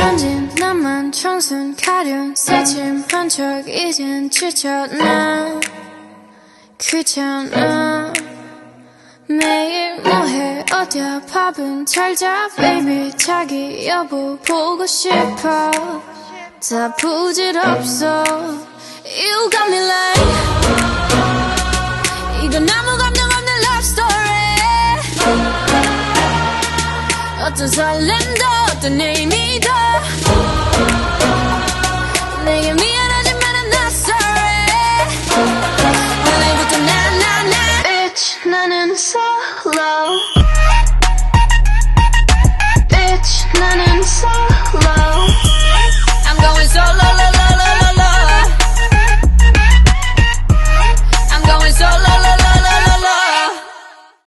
던진 나만 청순 가련 새침 한 척 이젠 지쳤나? 귀찮아. 매일 뭐해? 어디야? 밥은 잘자 baby. 자기 여보 보고 싶어. 다 부질없어. You got me like 이건 아무 감정 Dotten sallen dotten nej mi da Lägger mer än din man Bitch, nanen solo Bitch, nanen solo